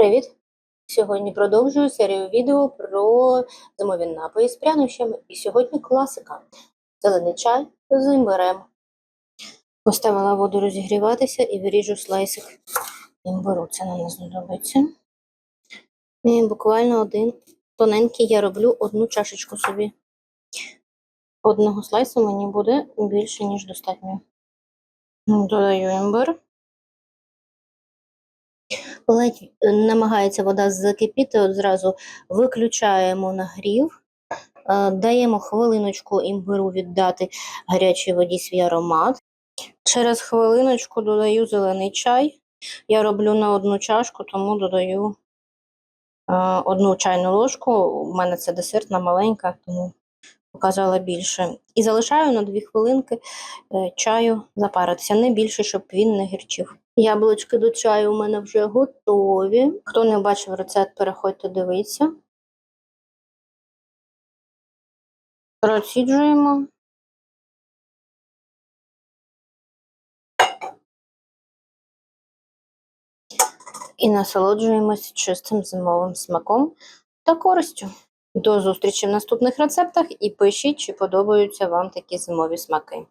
Привіт! Сьогодні продовжую серію відео про зимові напої з прянощами. І сьогодні класика. Зелений чай з імбирем. Поставила воду розігріватися і виріжу слайсик імбиру. Це нам не знадобиться. І буквально один тоненький я роблю одну чашечку собі. Одного слайсу мені буде більше, ніж достатньо. Додаю імбир. Ледь е, намагається вода закипіти, от зразу виключаємо нагрів, е, даємо хвилиночку імбиру віддати гарячій воді свій аромат. Через хвилиночку додаю зелений чай. Я роблю на одну чашку, тому додаю е, одну чайну ложку. У мене це десертна маленька, тому показала більше. І залишаю на 2 хвилинки чаю запаритися, не більше, щоб він не гірчив. Яблучки до чаю у мене вже готові. Хто не бачив рецепт, переходьте дивитися. Проціджуємо. І насолоджуємось чистим зимовим смаком та користю. До зустрічі в наступних рецептах і пишіть, чи подобаються вам такі зимові смаки.